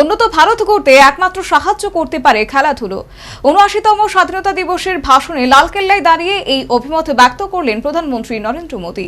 উন্নত ভারত করতে একমাত্র সাহায্য করতে পারে খেলাধুলো। উনআশিতম স্বাধীনতা দিবসের ভাষণে লালকেল্লায় দাঁড়িয়ে এই অভিমত ব্যক্ত করলেন প্রধানমন্ত্রী নরেন্দ্র মোদী।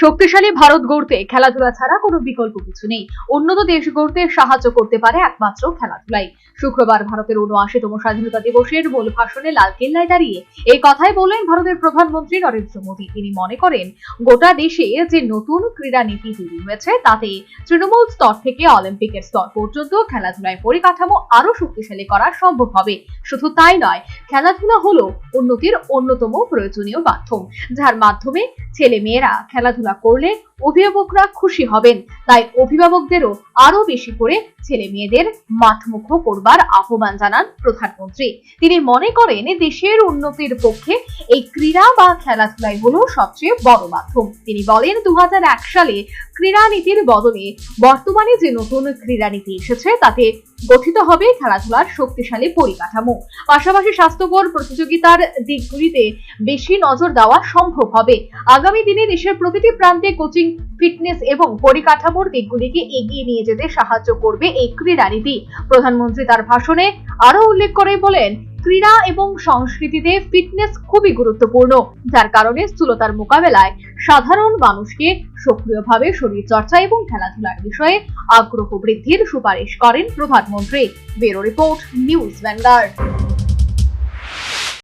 শক্তিশালী ভারত গড়তে খেলাধুলা ছাড়া কোনো বিকল্প কিছু নেই। উন্নত দেশ গড়তে সাহায্য করতে পারে একমাত্র খেলাধুলাই। শুক্রবার ভারতের উনআশিতম স্বাধীনতা দিবসের মূল ভাষণে লালকেল্লায় দাঁড়িয়ে এই কথাই বললেন ভারতের প্রধানমন্ত্রী নরেন্দ্র মোদী। তিনি মনে করেন, গোটা দেশে যে নতুন ক্রীড়া নীতি তৈরি হয়েছে, তাতে তৃণমূল স্তর থেকে অলিম্পিকের স্তর পর্যন্ত খেলাধুলায় পরিকাঠামো আরও শক্তিশালী করা সম্ভব হবে। শুধু তাই নয়, খেলাধুলা হলো উন্নতির অন্যতম প্রয়োজনীয় মাধ্যম, যার মাধ্যমে ছেলে মেয়েরা খেলাধুলা করলে অভিভাবকরা খুশি হবেন। তাই অভিভাবকদেরও আরও বেশি করে ছেলে মেয়েদের মাঠমুখ করবার আহ্বান জানান প্রধানমন্ত্রী। তিনি মনে করেন দেশের উন্নতির পক্ষে এই ক্রীড়া বা খেলাধুলাই হলো সবচেয়ে বড় মাধ্যম। তিনি বলেন দু সালে ক্রীড়া নীতির বদলে বর্তমানে যে নতুন ক্রীড়া নীতি এসেছে, তাতে গঠিত হবে খেলাধুলার শক্তিশালী পরিকাঠামো। পাশাপাশি স্বাস্থ্যকর প্রতিযোগিতার দিকগুলিতে বেশি নজর দেওয়া সম্ভব হবে। আগামী দিনে দেশের প্রতিটি প্রান্তে কোচিং, ফিটনেস এবং পরিকাঠামোর দিকগুলিকে এগিয়ে নিয়ে যেতে সাহায্য করবে এই ক্রীড়া নীতি প্রধানমন্ত্রী তার ভাষণে আরও উল্লেখ করে বলেন, ক্রীড়া এবং সংস্কৃতিতে ফিটনেস খুবই গুরুত্বপূর্ণ। যার কারণে স্থূলতার মোকাবেলায় সাধারণ মানুষকে সক্রিয়ভাবে শরীর চর্চা এবং খেলাধুলার বিষয়ে আগ্রহ বৃদ্ধির সুপারিশ করেন প্রধানমন্ত্রী। Bureau report, news Vanguard.